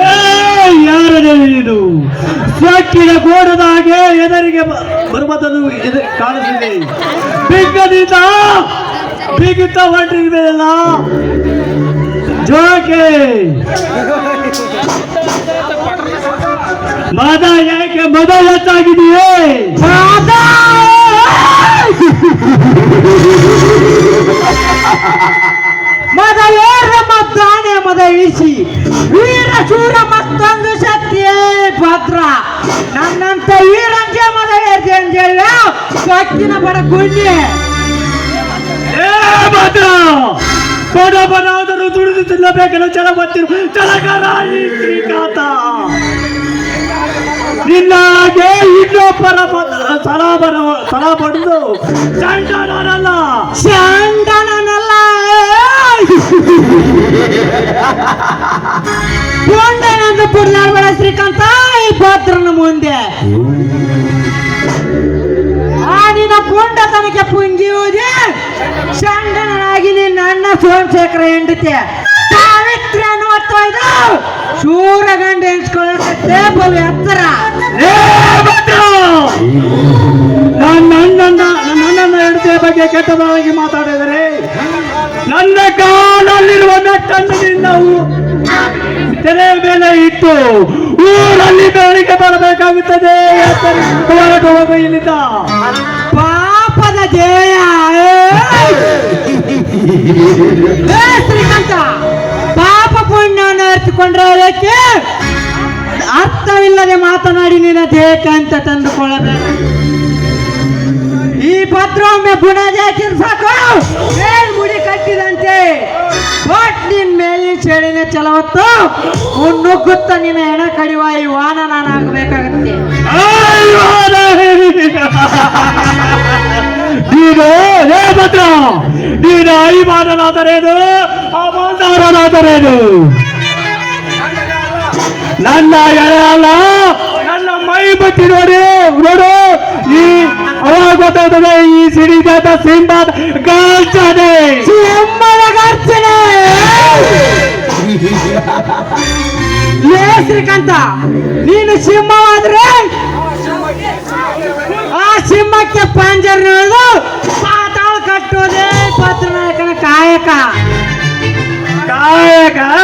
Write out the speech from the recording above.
ಏ, ಯಾರದು ಇದು ಸೊಕ್ಕಿನ ಗೋಡದ ಹಾಗೆ ಎದರಿಗೆ ಬರುವುದನ್ನು ಕಾಣಿಸಿದೆ ಬಿಗ್ಗದಿಂದ ಬಿಗುತ್ತ ಹೊಂಟಿದೆಯಲ್ಲ ಜೋಕೆ ಮದ ಯಾಕೆ ಮದ ಹೆಚ್ಚಾಗಿದೆಯೇ? ಮದ ಏರ ಮದ್ದಾನೆ ಮದ ಇಳಿಸಿ. ವೀರ ಶೂರ ಮತ್ತೊಂದು ಶಕ್ತಿಯೇ ಭದ್ರ. ನನ್ನಂತ ವೀರಂಗೆ ಮದ ಏರ್ತಿ ಹೇಳ ಸೊಕ್ಕಿನ ಬಡ ಗುಂಡಿ ಬಡ ಬಡಾದರೂ ದುಡಿದು ತಿನ್ನಬೇಕನ್ನು ಛಲ ಗೊತ್ತಿರು ಛಲಗಾರ ಈ ಶ್ರೀಕಾಂತ. ನಿನ್ನಾಗೆ ಇನ್ನೊಬ್ಬರ ಸಲ ಬರ ಸಲ ಪಡೆದು ಚಂಡನಲ್ಲ ಚಂಡನಲ್ಲ ಪುಡ್ಲಾಡ್ಬೇಡ ಶ್ರೀಕಾಂತ. ಈ ಪಾತ್ರನ ಮುಂದೆ ಪುಂಡತನಕ್ಕೆ ಊದಿ ಚಂದನಾಗಿ ನಿನ್ನ ಅಣ್ಣ ಸೋಮಶೇಖರ ಹೆಂಡತಿ. ಸಾವಿತ್ರಿ ಅನ್ನುವತ್ತೈದು ಶೂರ ಗಂಡ ಟೇಬಲ್ ಎತ್ತರ. ನನ್ನ ಅಣ್ಣನ ನನ್ನ ಅಣ್ಣನ ಹೆಂಡತಿಯ ಬಗ್ಗೆ ಕೆಟ್ಟದಾಗಿ ಮಾತಾಡಿದರೆ ನನ್ನ ಕಾಲಲ್ಲಿರುವ ನಟ್ಟನ್ನು ನಾವು ತೆರೆ ಮೇಲೆ ಇಟ್ಟು ಊರಲ್ಲಿ ಬೆಳಿಗ್ಗೆ ಬರಬೇಕಾಗುತ್ತದೆ ಹೋಗು ಇಲ್ಲಿಂದ ಪಾಪದ ಜಯ, ಏ! ಶ್ರೀಕಾಂತ ಪಾಪ ಪುಣ್ಯವನ್ನು ಅರ್ಚಿಕೊಂಡ್ರೆ ಅದಕ್ಕೆ ಅರ್ಥವಿಲ್ಲದೆ ಮಾತನಾಡಿ ನಿನ್ನ ದೇಹಕ್ಕೆ ಅಂತ ತಂದುಕೊಳ್ಳಬೇಕು. ಈ ಭದ್ರೊಮ್ಮೆ ಬುಣದ ಸಾಕು. ಮೇಲ್ ಮುಡಿ ಕಟ್ಟಿದಂತೆ ಬಟ್ ನಿನ್ ಮೇಲಿನ ಚಳಿನ ಚಲವತ್ತು ನುಗ್ಗುತ್ತ ನಿನ್ನ ಹೆಣ ಕಡಿವಾಯಿ ಈ ವಾನ ನಾನಾಗಬೇಕಾಗುತ್ತೆ ನೀನು? ಹೇ ಭದ್ರ! ನೀನು ಅಭಿಮಾನನಾದರೇನು? ಅಮಾಂಧಾರನಾದರೇನು ನನ್ನ ಎಳೆ ನನ್ನ ಮೈ ಬಟ್ಟಿ ನೋಡಿ, ನೋಡು. ಈ ಅವಾಗ ಗೊತ್ತಾಗ್ತದೆ ಈ ಸಿಡಿದಾದ ಸಿಂಬಾದ ಗಾಲ್ಚಾನೆ ಸಿಂಹದ ಗರ್ಜನೆ. ಲೇ ಶ್ರೀಕಾಂತ, ನೀನು ಸಿಂಹವಾದ್ರೆ? ಆ ಸಿಂಹಕ್ಕೆ ಪಂಜರ್ ಪಾತಾಳ ಕಟ್ಟೋದೇ ಪತ್ರನಾಯಕನ ಕಾಯಕ. ಕಾಯಕ?